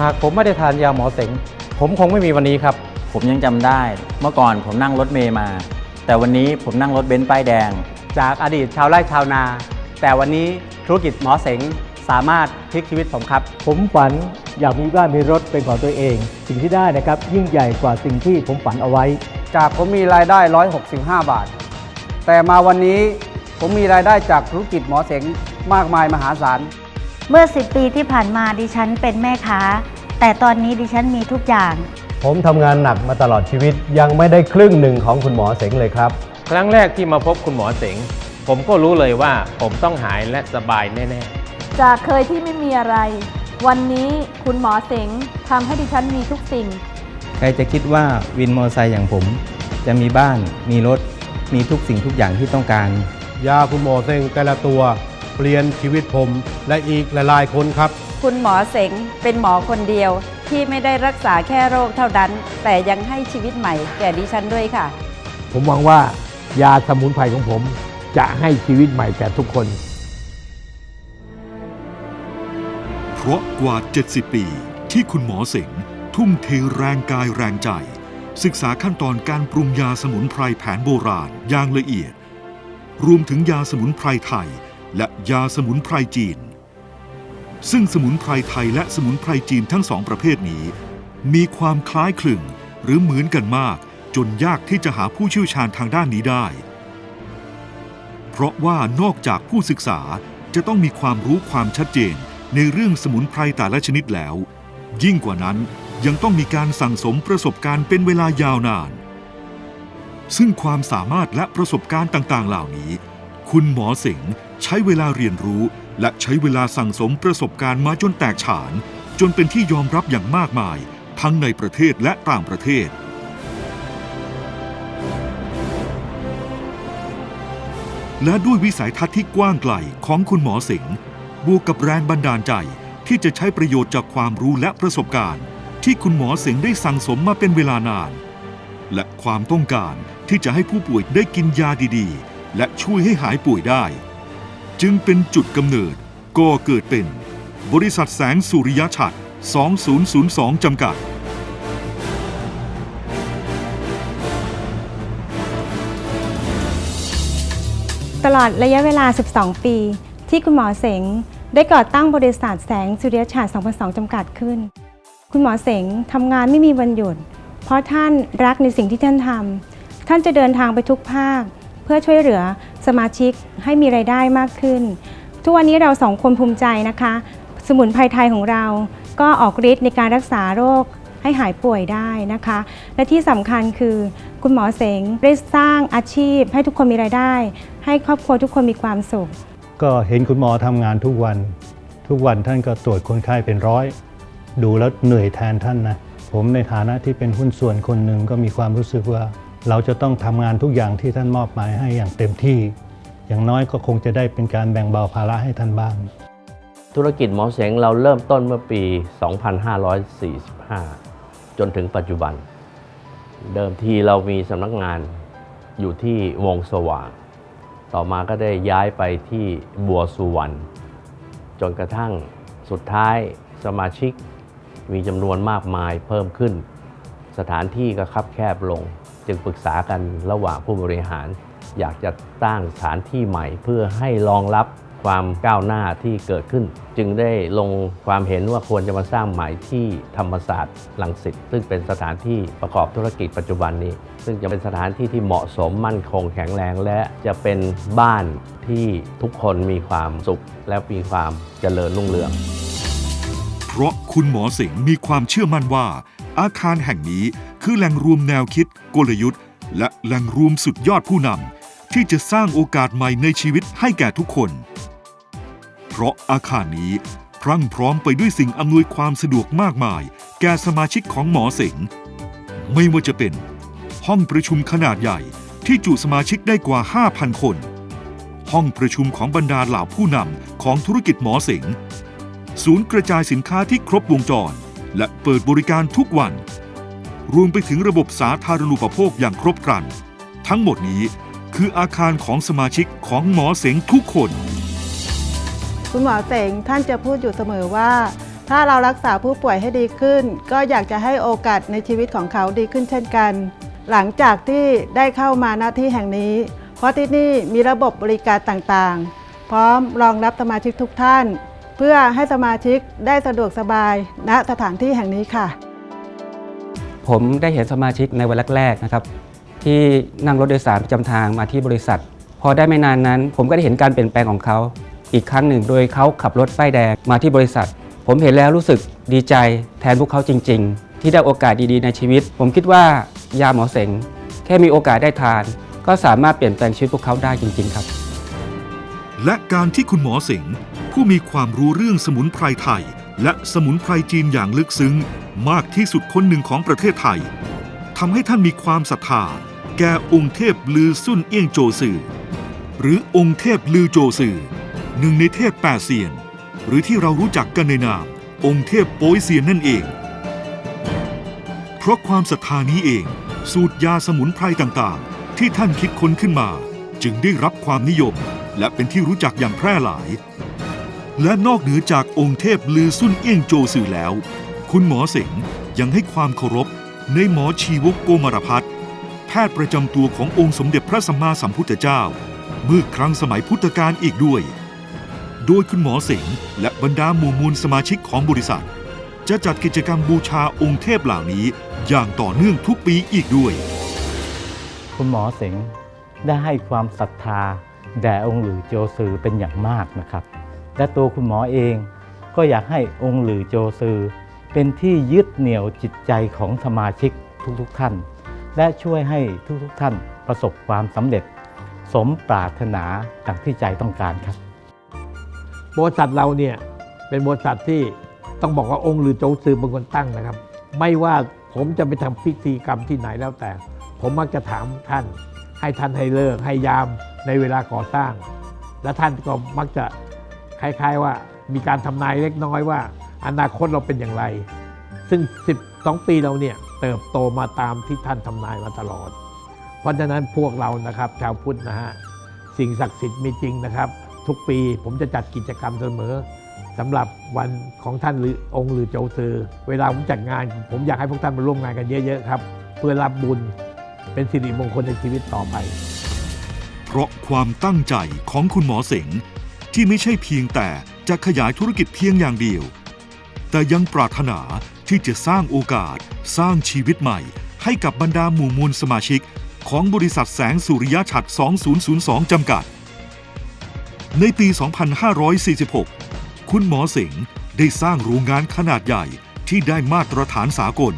หากผมไม่ได้ทานยาหมอเสงผมคงไม่มีวันนี้ครับ ผมยังจำได้ เมื่อก่อนผมนั่งรถเมย์มา แต่วันนี้ผมนั่งรถเบนซ์ป้ายแดง จากอดีตชาวไร่ชาวนา แต่วันนี้ธุรกิจหมอเสงสามารถพลิกชีวิตผมครับ ผมฝันอยากมีบ้านมีรถเป็นของตัวเอง สิ่งที่ได้นะครับยิ่งใหญ่กว่าสิ่งที่ผมฝันเอาไว้ จากผมมีรายได้ 165 บาท แต่มาวันนี้ผมมีรายได้จากธุรกิจหมอเสงมากมายมหาศาล เมื่อ 10 ปีที่ผ่านมาดิฉันเป็นแม่ค้า แต่ตอนนี้ดิฉันมีทุกอย่าง ผมทำงานหนักมาตลอดชีวิตยังไม่ได้ครึ่งหนึ่งของคุณหมอเสงเลยครับ ครั้งแรกที่มาพบคุณหมอเสง ผมก็รู้เลยว่าผมต้องหายและสบายแน่ๆจากเคยที่ไม่มีอะไร วันนี้คุณหมอเสงทำให้ดิฉันมีทุกสิ่ง ใครจะคิดว่าวินมอเตอร์ไซค์อย่างผม จะมีบ้าน มีรถ มีทุกสิ่งทุกอย่างที่ต้องการ ยาคุณหมอเสงแต่ละตัว เปลี่ยนชีวิตผมและอีกหลายๆคนครับ คุณหมอเสงเป็นหมอคนเดียวที่ไม่ได้รักษาแค่โรคเท่านั้น แต่ยังให้ชีวิตใหม่แก่ดิฉันด้วยค่ะ ผมหวังว่ายาสมุนไพรของผมจะให้ชีวิตใหม่แก่ทุกคน เพราะกว่า 70 ปี ที่คุณหมอเสงทุ่มเทแรงกายแรงใจ ศึกษาขั้นตอนการปรุงยาสมุนไพรแผนโบราณอย่างละเอียด รวมถึงยาสมุนไพรไทย และยาสมุนไพรจีน ซึ่งสมุนไพรไทยและสมุนไพรจีนทั้งสองประเภทนี้ มีความคล้ายคลึงหรือเหมือนกันมากจนยากที่จะหาผู้เชี่ยวชาญทางด้านนี้ได้ เพราะว่านอกจากผู้ศึกษาจะต้องมีความรู้ความชัดเจนในเรื่องสมุนไพรแต่ละชนิดแล้ว ยิ่งกว่านั้นยังต้องมีการสั่งสมประสบการณ์เป็นเวลายาวนาน ซึ่งความสามารถและประสบการณ์ต่างๆ เหล่านี้ คุณหมอเสงห์ใช้เวลาเรียนรู้ และใช้เวลาสั่งสมประสบการณ์มาจนแตกฉาน จนเป็นที่ยอมรับอย่างมากมาย ทั้งในประเทศและต่างประเทศ และด้วยวิสัยทัศน์ที่กว้างไกลของคุณหมอเสงห์บวกกับแรงบันดาลใจที่จะใช้ประโยชน์จากความรู้และประสบการณ์ ที่คุณหมอเสงห์ได้สั่งสมมาเป็นเวลานาน และความต้องการที่จะให้ผู้ป่วยได้กินยาดีๆ และช่วยให้หายป่วยได้ จึงเป็นจุดกำเนิดก่อเกิดเป็น บริษัทแสงสุริยะฉัตร2002 จำกัด ตลอดระยะเวลา 12 ปี ที่คุณหมอเสงได้ก่อตั้งบริษัทแสงสุริยะฉาด2002 จำกัดขึ้น คุณหมอเสงทำงานไม่มีวันหยุด เพราะท่านรักในสิ่งที่ท่านทำท่านจะเดินทางไปทุกภาค พื่อช่วยเหลือสมาชิกให้มีไรายได้มากขึ้น ทุกวันนี้เราสองคนภูมิใจนะคะ สมุนไพรไทยของเราก็ออกฤทธิ์ในการรักษาโรคให้หายป่วยได้นะคะ และที่สำคัญคือคุณหมอเสงได้สร้างอาชีพให้ทุกคนมีรายได้ ให้ครอบครัวทุกคนมีความสุข ก็เห็นคุณหมอทำงานทุกวัน ทุกวันท่านก็ตรวจคนไข้เป็นร้อย ดูแล้วเหนื่อยแทนท่านนะ ผมในฐานะที่เป็นหุ้นส่วนคนหนึ่งก็มีความรู้สึกว่า เราจะต้องทำงานทุกอย่างที่ท่านมอบหมายให้อย่างเต็มที่ อย่างน้อยก็คงจะได้เป็นการแบ่งเบาภาระให้ท่านบ้าง ธุรกิจหมอเสงเราเริ่มต้นเมื่อปี 2545 จนถึงปัจจุบัน เดิมทีเรามีสำนักงานอยู่ที่วงสว่าง ต่อมาก็ได้ย้ายไปที่บัวสุวรรณจนกระทั่งสุดท้ายสมาชิกมีจำนวนมากมายเพิ่มขึ้น สถานที่ก็คับแคบลง จึงปรึกษากันระหว่างผู้บริหาร อยากจะตั้งสถานที่ใหม่ เพื่อให้รองรับความก้าวหน้าที่เกิดขึ้น จึงได้ลงความเห็นว่าควรจะมาสร้างใหม่ที่ธรรมศาสตร์ลังสิตซึ่งเป็นสถานที่ประกอบธุรกิจปัจจุบันนี้ ซึ่งจะเป็นสถานที่ที่เหมาะสมมั่นคงแข็งแรง และจะเป็นบ้านที่ทุกคนมีความสุข และมีความเจริญรุ่งเรือง เพราะคุณหมอเสงห์มีความเชื่อมั่นว่า อาคารแห่งนี้ คือแหล่งรวมแนวคิดกลยุทธ์ และแหล่งรวมสุดยอดผู้นำที่จะสร้างโอกาสใหม่ในชีวิตให้แก่ทุกคน เพราะอาคารนี้พรั่งพร้อมไปด้วยสิ่งอำนวยความสะดวกมากมาย แก่สมาชิกของหมอเสงไม่ว่าจะเป็น ห้องประชุมขนาดใหญ่ที่จุสมาชิกได้กว่า 5,000 คน ห้องประชุมของบรรดาเหล่าผู้นำของธุรกิจหมอเสงศูนย์กระจายสินค้าที่ครบวงจร และเปิดบริการทุกวัน รวมไปถึงระบบสาธารณูปโภคอย่างครบครัน ทั้งหมดนี้คืออาคารของสมาชิกของหมอเสงทุกคน คุณหมอเสงท่านจะพูดอยู่เสมอว่า ถ้าเรารักษาผู้ป่วยให้ดีขึ้น ก็อยากจะให้โอกาสในชีวิตของเขาดีขึ้นเช่นกัน หลังจากที่ได้เข้ามาหน้าที่แห่งนี้ เพราะที่นี่มีระบบบริการต่างๆ พร้อมรองรับสมาชิกทุกท่าน เพื่อให้สมาชิกได้สะดวกสบายณสถานที่แห่งนี้ค่ะ ผมได้เห็นสมาชิกในวันแรกๆนะครับที่นั่งรถโดยสารประจำทางมาที่บริษัท พอได้ไม่นานนั้น ผมก็ได้เห็นการเปลี่ยนแปลงของเขาอีกครั้งหนึ่ง โดยเขาขับรถป้ายแดงมาที่บริษัท ผมเห็นแล้วรู้สึกดีใจแทนพวกเขาจริง ๆ ที่ได้โอกาสดีๆในชีวิต ผมคิดว่ายาหมอเสงแค่มีโอกาสได้ทาน ก็สามารถเปลี่ยนแปลงชีวิตพวกเขาได้จริง ๆ ครับ และการที่คุณหมอเสงผู้มีความรู้เรื่องสมุนไพรไทย และสมุนไพรจีนอย่างลึกซึ้ง มากที่สุดคนหนึ่งของประเทศไทยทำให้ท่านมีความศรัทธาแก่องค์เทพลือซุ่นเอี้ยงโจซือหรือองค์เทพลือโจซือหนึ่งในเทพแปดเซียน หรือที่เรารู้จักกันในนาม องค์เทพโป้ยเซียนนั่นเอง เพราะความศรัทธานี้เอง สูตรยาสมุนไพรต่างๆ ที่ท่านคิดค้นขึ้นมา จึงได้รับความนิยม และเป็นที่รู้จักอย่างแพร่หลาย และนอกเหนือจากองค์เทพลือซุ่นเอี้ยงโจสื่อแล้ว คุณหมอเสงยังให้ความเคารพในหมอชีวกโกมารพัฒน์แพทย์ประจำตัวขององค์สมเด็จพระสัมมาสัมพุทธเจ้า เมื่อครั้งสมัยพุทธกาลอีกด้วย โดยคุณหมอเสงและบรรดาหมู่มูลสมาชิกของบริษัท จะจัดกิจกรรมบูชาองค์เทพเหล่านี้อย่างต่อเนื่องทุกปีอีกด้วย คุณหมอเสงได้ให้ความศรัทธาแด่องค์หลือโจซือเป็นอย่างมากนะครับ และตัวคุณหมอเองก็อยากให้องค์หลือโจซือ เป็นที่ยึดเหนี่ยวจิตใจของสมาชิกทุกๆทท่าน และช่วยให้ทุกๆทท่านประสบความสำเร็จ สมปรารถนาดังที่ใจต้องการครับ บริษัทเราเนี่ยเป็นบริษัทที่ต้องบอกว่าองค์หรือโจซือเป็นคนตั้งนะครับ ไม่ว่าผมจะไปทำพิธีกรรมที่ไหนแล้วแต่ ผมมักจะถามท่าน ให้ท่านให้เลิกให้ยามในเวลาก่อสร้าง และท่านก็มักจะคล้ายๆว่ามีการทำนายเล็กน้อยว่า อนาคตเราเป็นอย่างไร ซึ่ง 12 ปีเราเนี่ยเติบโตมาตามที่ท่านทำนายมาตลอด เพราะฉะนั้นพวกเรานะครับ ชาวพุทธนะฮะสิ่งศักดิ์สิทธิ์มีจริงนะครับ ทุกปีผมจะจัดกิจกรรมเสมอสำหรับวันของท่านหรือองค์หรือโจซือ เวลาผมจัดงาน ผมอยากให้พวกท่านมาร่วมงานกันเยอะๆครับ เพื่อรับบุญเป็นสิริมงคลในชีวิตต่อไป เพราะความตั้งใจของคุณหมอเสงที่ไม่ใช่เพียงแต่จะขยายธุรกิจเพียงอย่างเดียว แต่ยังปรารถนาที่จะสร้างโอกาส สร้างชีวิตใหม่ ให้กับบรรดาหมู่มวลสมาชิก ของบริษัทแสงสุริยะฉัตร2002 จำกัด ในปี 2546 คุณหมอเสงห์ได้สร้างโรงงานขนาดใหญ่ที่ได้มาตรฐานสากล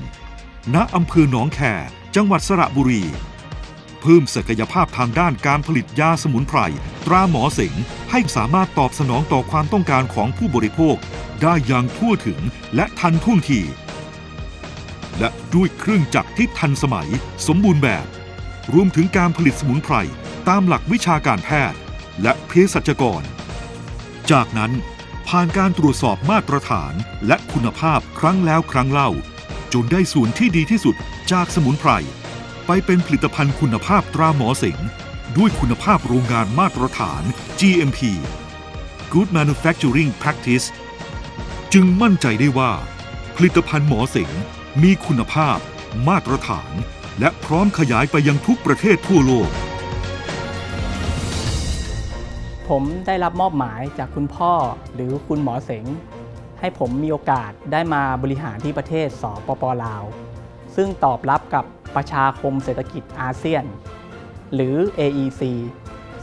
ณอำเภอหนองแค จังหวัดสระบุรี เพิ่มศักยภาพทางด้านการผลิตยาสมุนไพร ตราหมอเสงห์ให้สามารถตอบสนองต่อความต้องการของผู้บริโภค ได้อย่างทั่วถึงและทันท่วงที และด้วยเครื่องจักรที่ทันสมัยสมบูรณ์แบบ รวมถึงการผลิตสมุนไพรตามหลักวิชาการแพทย์ และเภสัชกร จากนั้นผ่านการตรวจสอบมาตรฐานและคุณภาพครั้งแล้วครั้งเล่า จนได้ส่วนที่ดีที่สุดจากสมุนไพร ไปเป็นผลิตภัณฑ์คุณภาพตราหมอเสงด้วยคุณภาพโรงงานมาตรฐาน GMP Good Manufacturing Practice จึงมั่นใจได้ว่า ผลิตภัณฑ์หมอเสงมีคุณภาพ มาตรฐาน และพร้อมขยายไปยังทุกประเทศทั่วโลก ผมได้รับมอบหมายจากคุณพ่อหรือคุณหมอเสง ให้ผมมีโอกาสได้มาบริหารที่ประเทศสปปลาว ซึ่งตอบรับกับประชาคมเศรษฐกิจอาเซียน หรือ AEC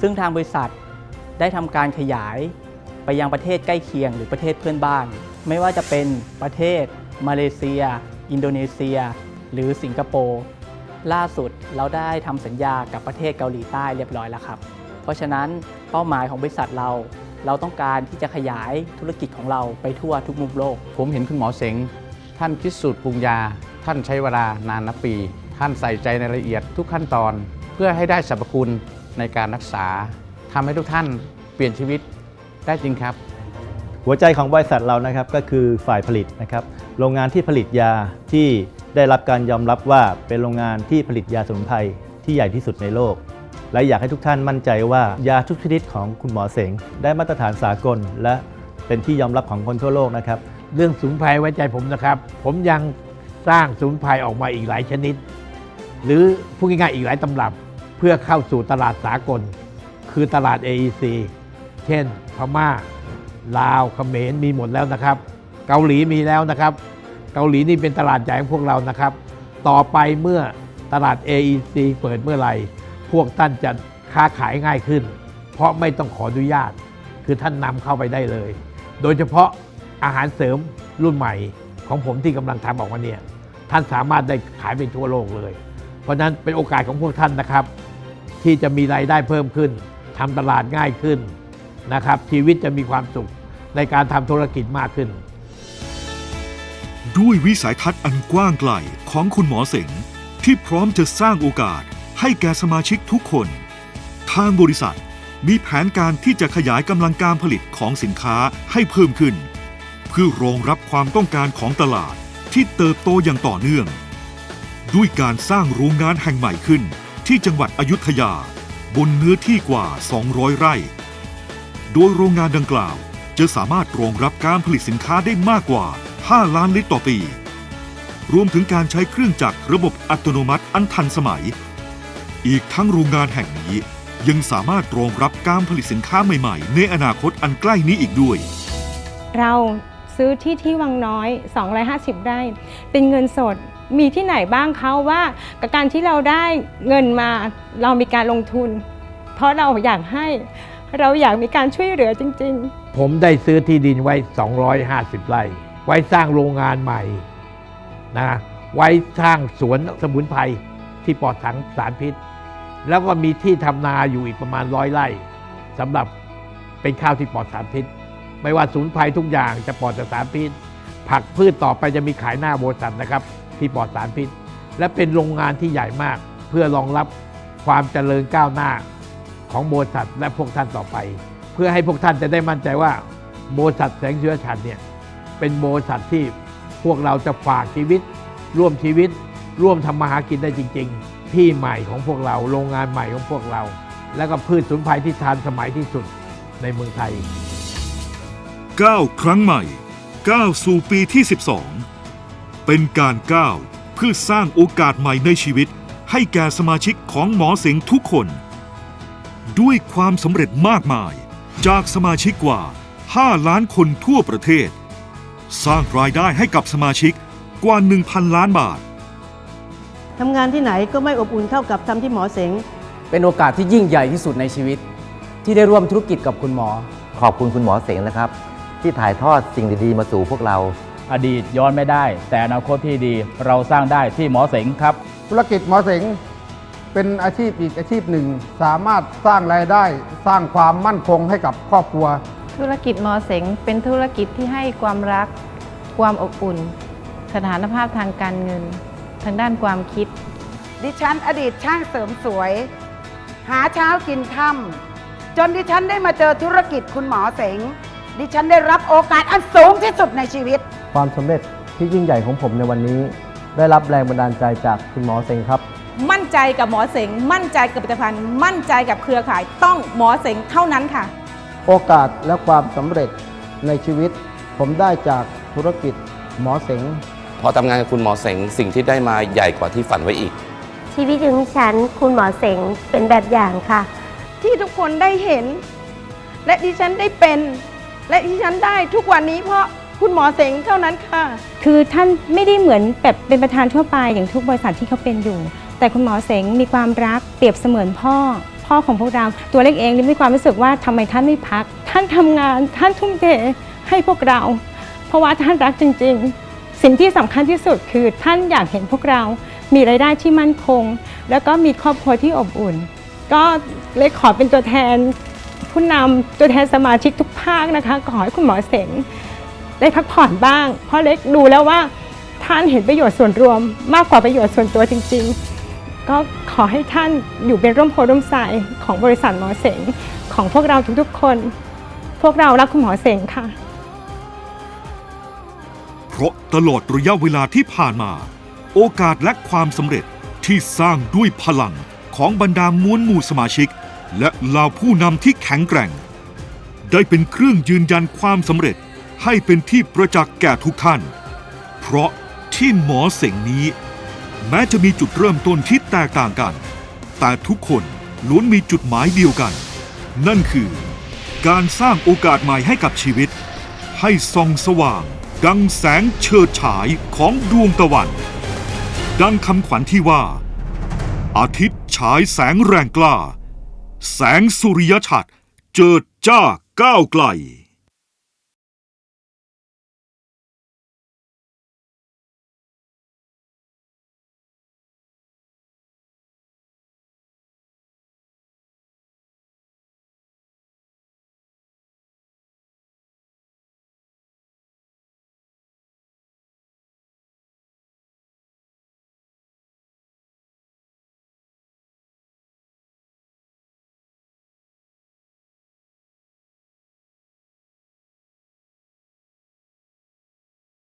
ซึ่งทางบริษัทได้ทำการขยายไปยังประเทศใกล้เคียงหรือประเทศเพื่อนบ้าน ไม่ว่าจะเป็นประเทศ มาเลเซีย อินโดนีเซีย หรือสิงคโปร์ล่าสุดเราได้ทำสัญญากับประเทศเกาหลีใต้เรียบร้อยแล้วครับ เพราะฉะนั้นเป้าหมายของบริษัทเรา เราต้องการที่จะขยายธุรกิจของเราไปทั่วทุกมุมโลก ผมเห็นคุณหมอเสง ท่านคิดสูตรปรุงยา ท่านใช้เวลานานนับปี ท่านใส่ใจในรายละเอียดทุกขั้นตอน เพื่อให้ได้สรรพคุณในการรักษาทำให้ทุกท่านเปลี่ยนชีวิตได้จริงครับ หัวใจของบริษัทเรานะครับก็คือฝ่ายผลิตนะครับโรงงานที่ผลิตยาที่ได้รับการยอมรับว่าเป็นโรงงานที่ผลิตยาสมุนไพรที่ใหญ่ที่สุดในโลก และอยากให้ทุกท่านมั่นใจว่ายาทุกชนิดของคุณหมอเสง ได้มาตรฐานสากล และเป็นที่ยอมรับของคนทั่วโลกนะครับเรื่องสมุนไพรไว้ใจผมนะครับ ผมยังสร้างสมุนไพรออกมาอีกหลายชนิด หรือพูดง่ายๆอีกหลายตำรับ เพื่อเข้าสู่ตลาดสากล คือตลาด AEC เช่น พม่า ลาวเขมรมีหมดแล้วนะครับ เกาหลีมีแล้วนะครับ เกาหลีนี่เป็นตลาดใหญ่ของพวกเรานะครับ ต่อไปเมื่อตลาด AEC เปิดเมื่อไหร่ พวกท่านจะค้าขายง่ายขึ้น เพราะไม่ต้องขออนุญาต คือท่านนำเข้าไปได้เลย โดยเฉพาะอาหารเสริมรุ่นใหม่ของผมที่กำลังทำออกมาเนี่ยท่านสามารถได้ขายไปทั่วโลกเลย เพราะฉะนั้นเป็นโอกาสของพวกท่านนะครับ ที่จะมีรายได้เพิ่มขึ้นทำตลาดง่ายขึ้น นะครับ ชีวิตจะมีความสุขในการทำธุรกิจมากขึ้น ด้วยวิสัยทัศน์อันกว้างไกลของคุณหมอเสงที่พร้อมจะสร้างโอกาสให้แก่สมาชิกทุกคน ทางบริษัทมีแผนการที่จะขยายกำลังการผลิตของสินค้าให้เพิ่มขึ้น เพื่อรองรับความต้องการของตลาดที่เติบโตอย่างต่อเนื่อง ด้วยการสร้างโรงงานแห่งใหม่ขึ้น ที่จังหวัดอยุธยา บนเนื้อที่กว่า 200 ไร่ โดยโรงงานดังกล่าว จะสามารถรองรับการผลิตสินค้าได้มากกว่า 5 ล้านลิตรต่อปี รวมถึงการใช้เครื่องจักรระบบอัตโนมัติอันทันสมัย อีกทั้งโรงงานแห่งนี้ยังสามารถรองรับการผลิตสินค้าใหม่ๆ ในอนาคตอันใกล้นี้อีกด้วย เราซื้อที่ที่วังน้อย 250 ไร่ เป็นเงินสด มีที่ไหนบ้างเขาว่ากับการที่เราได้เงินมาเรามีการลงทุน เพราะเราอยากให้ เราอยากมีการช่วยเหลือจริง ๆ ผมได้ซื้อที่ดินไว้ 250 ไร่ ไว้สร้างโรงงานใหม่นะไว้สร้างสวนสมุนไพรที่ปลอดถังสารพิษ แล้วก็มีที่ทำนาอยู่อีกประมาณร้อยไร่สำหรับเป็นข้าวที่ปลอดสารพิษ ไม่ว่าสมุนไพรทุกอย่างจะปลอดจากสารพิษ ผักพืชต่อไปจะมีขายหน้าบริษัทนะครับ ที่ปลอดสารพิษ และเป็นโรงงานที่ใหญ่มาก เพื่อรองรับความเจริญก้าวหน้า ของบริษัทและพวกท่านต่อไป เพื่อให้พวกท่านจะได้มั่นใจว่าบริษัทแสงเชื้อฉันเนี่ยเป็นบริษัทที่พวกเราจะฝากชีวิต ร่วมชีวิต ร่วมทำมาหากินได้จริง ๆ ที่ใหม่ของพวกเราโรงงานใหม่ของพวกเรา แล้วก็พืชสมุนไพรที่ทันสมัยที่สุดในเมืองไทยก้าครั้งใหม่ก้าสู่ปีที่ 12 เป็นการก้าวเพื่อสร้างโอกาสใหม่ในชีวิต ให้แก่สมาชิกของหมอเสงทุกคน ด้วยความสำเร็จมากมาย จากสมาชิกกว่า 5 ล้านคนทั่วประเทศ สร้างรายได้ให้กับสมาชิกกว่า 1,000 ล้านบาท ทำงานที่ไหนก็ไม่อบอุ่นเท่ากับทำที่หมอเสง เป็นโอกาสที่ยิ่งใหญ่ที่สุดในชีวิต ที่ได้ร่วมธุรกิจกับคุณหมอ ขอบคุณคุณหมอเสงนะครับ ที่ถ่ายทอดสิ่งดีๆ มาสู่พวกเรา อดีตย้อนไม่ได้ แต่อนาคตที่ดีเราสร้างได้ที่หมอเสงครับ ธุรกิจหมอเสง เป็นอาชีพอีกอาชีพหนึ่ง สามารถสร้างรายได้สร้างความมั่นคงให้กับครอบครัว ธุรกิจหมอเสงเป็นธุรกิจที่ให้ความรัก ความอบอุ่น สถานภาพทางการเงิน ทางด้านความคิด ดิฉันอดีตช่างเสริมสวย หาเช้ากินค่ำจนดิฉันได้มาเจอธุรกิจคุณหมอเสง ดิฉันได้รับโอกาสอันสูงที่สุดในชีวิต ความสำเร็จที่ยิ่งใหญ่ของผมในวันนี้ ได้รับแรงบันดาลใจจากคุณหมอเซงครับ มั่นใจกับหมอเสง มั่นใจกับผลิตภัณฑ์ มั่นใจกับเครือข่ายต้องหมอเสงเท่านั้นค่ะ โอกาสและความสำเร็จในชีวิต ผมได้จากธุรกิจหมอเสง พอทำงานกับคุณหมอเสงสิ่งที่ได้มาใหญ่กว่าที่ฝันไว้อีก ชีวิตของฉันคุณหมอเสงเป็นแบบอย่างค่ะ ที่ทุกคนได้เห็น และดิฉันได้เป็น และดิฉันได้ทุกวันนี้เพราะคุณหมอเสงเท่านั้นค่ะ คือท่านไม่ได้เหมือนแบบเป็นประธานทั่วไปอย่างทุกบริษัทที่เขาเป็นอยู่ แต่คุณหมอเสงมีความรักเปรียบเสมือนพ่อ พ่อของพวกเรา ตัวเล็กเองมีความรู้สึกว่าทำไมท่านไม่พัก ท่านทำงานท่านทุ่มเทให้พวกเรา เพราะว่าท่านรักจริง ๆ สิ่งที่สำคัญที่สุดคือท่านอยากเห็นพวกเรา มีรายได้ที่มั่นคง แล้วก็มีครอบครัวที่อบอุ่น ก็เล็กขอเป็นตัวแทน ผู้นำตัวแทนสมาชิกทุกภาคนะคะขอให้คุณหมอเสงได้พักผ่อนบ้าง เพราะเล็กดูแล้วว่าท่านเห็นประโยชน์ส่วนรวมมากกว่าประโยชน์ส่วนตัวจริง ๆ ก็ขอให้ท่านอยู่เป็นร่มโพร่มใสของบริษัทหมอเสงของพวกเราทุกๆคน พวกเรารักคุณหมอเสงค่ะ เพราะตลอดระยะเวลาที่ผ่านมา โอกาสและความสำเร็จที่สร้างด้วยพลังของบรรดามวลหมู่สมาชิก และเหล่าผู้นำที่แข็งแกร่ง ได้เป็นเครื่องยืนยันความสำเร็จให้เป็นที่ประจักษ์แก่ทุกท่าน เพราะที่หมอเสงนี้ แม้จะมีจุดเริ่มต้นที่แตกต่างกัน แต่ทุกคนล้วนมีจุดหมายเดียวกัน นั่นคือ การสร้างโอกาสใหม่ให้กับชีวิต ให้ส่องสว่าง ดังแสงเฉิดฉายของดวงตะวัน ดังคำขวัญที่ว่า อาทิตย์ฉายแสงแรงกล้า แสงสุริยฉัตรเจิดจ้าก้าวไกล